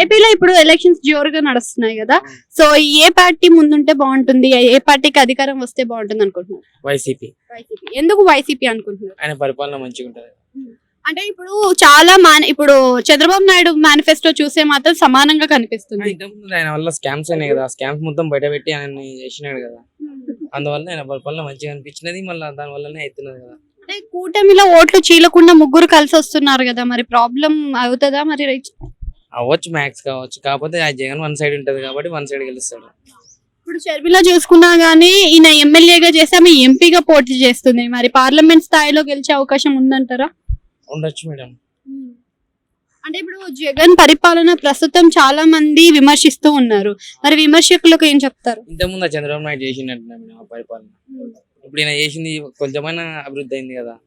ఏపీలో ఇప్పుడు ఎలక్షన్స్ జోరుగా నడుస్తున్నాయి కదా. సో ఏ పార్టీ ముందుంటే బాగుంటుంది ఏ పార్టీకి అధికారం వస్తే బాగుంటుంది అనుకుంటున్నారు? వైసీపీ. వైసీపీ. ఎందుకు వైసీపీ అనుకుంటున్నారు? ఆయన పరిపాలన మంచిగా ఉంటది. అంటే ఇప్పుడు చాలా మాన్ ఇప్పుడు చంద్రబాబు నాయుడు మేనిఫెస్టో చూసే మాత్రం సమానంగా కనిపిస్తుంది. ఆయన వల్ల స్కామ్స్ అయినాయి కదా. స్కామ్స్ మొత్తం బయట పెట్టి ఆయన చేసినాడు కదా. అందువల్ల ఆయన పరిపాలన మంచిగా అనిపించినది మళ్ళీ దాని వల్లనే అవుతున్నది కదా. అంటే కూటమిలో ఓట్లు చీలకుండా ముగ్గురు కలిసి వస్తున్నారు కదా. మరి ప్రాబ్లం అవుతుందా? మరి అవ్వచ్చు మ్యాక్స్ కావచ్చు. కాకపోతే ఆ జగన్ వన్ సైడ్ ఉంటది కాబట్టి వన్ సైడ్ గెలుస్తాడు. ఇప్పుడు షర్మిల చూసుకున్నా గానీ ఈయన ఎమ్మెల్యేగా చేసి ఆమె ఎంపీగా పోటీ చేస్తుంది. మరి పార్లమెంట్ స్థాయిలో గెలిచే అవకాశం ఉందంటారా? ఉండొచ్చు మేడం. అంటే ఇప్పుడు జగన్ పరిపాలన ప్రస్తుతం చాలా మంది విమర్శిస్తూ ఉన్నారు. మరి విమర్శకులకు ఏం చెప్తారు? ఇంతకుముందు ఆ చంద్రబాబు నాయుడు మేడం ఆ పరిపాలన. ఇప్పుడు ఈయన చేసింది కొంచెమైనా అభివృద్ధి అయింది కదా.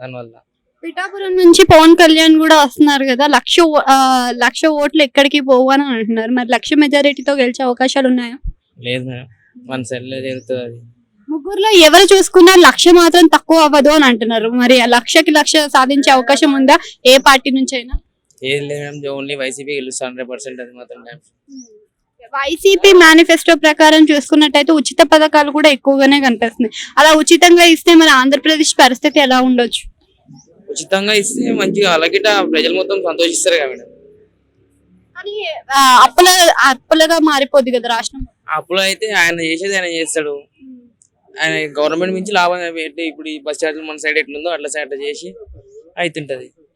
దానివల్ల. పిఠాపురం నుంచి పవన్ కళ్యాణ్ కూడా వస్తున్నారు కదా. లక్ష లక్ష ఓట్లు ఎక్కడికి పోవు అని అంటున్నారు. మరి లక్ష మెజారిటీతో గెలిచే అవకాశాలు ఉన్నాయా? లేదు మేడం. వన్ సైడ్లో జరుగుతుంది అది. ముగ్గురులో ఎవరు చూసుకున్నా లక్ష మాత్రం తక్కువ అవ్వదు అని అంటున్నారు. మరి ఆ లక్షకి లక్ష సాధించే అవకాశం ఉందా? ఏ పార్టీ నుంచి అయినా ఏది లేదు మేడం. ఓన్లీ వైసీపీ గెలుస్తుంది. హండ్రెడ్ పర్సెంట్ అది మాత్రం వైసీపీ మేనిఫెస్టో ప్రకారం చూసుకున్నట్టయితే ఉచిత పథకాలు కూడా ఎక్కువగానే కనిపిస్తున్నాయి. అలా ఉచితంగా ఇస్తే మన ఆంధ్రప్రదేశ్ పరిస్థితి ఎలా ఉండొచ్చు? ఉచితంగా ఇస్తే మంచిగా అలాగే ప్రజలు మొత్తం సంతోషిస్తారు కదా మేడం. కానీ ఆ, అప్పుల అప్పులుగా మారిపోద్ది కదా రాష్ట్రం? అప్పుడు అయితే ఆయన చేసేది ఆయన చేస్తాడు. ఆయన గవర్నమెంట్ నుంచి లాభం పెట్టి ఇప్పుడు ఈ బస్ ఛార్జీలు మన సైడ్ ఎట్లుందో అట్లా సైడ్ చేసి అవుతుంటది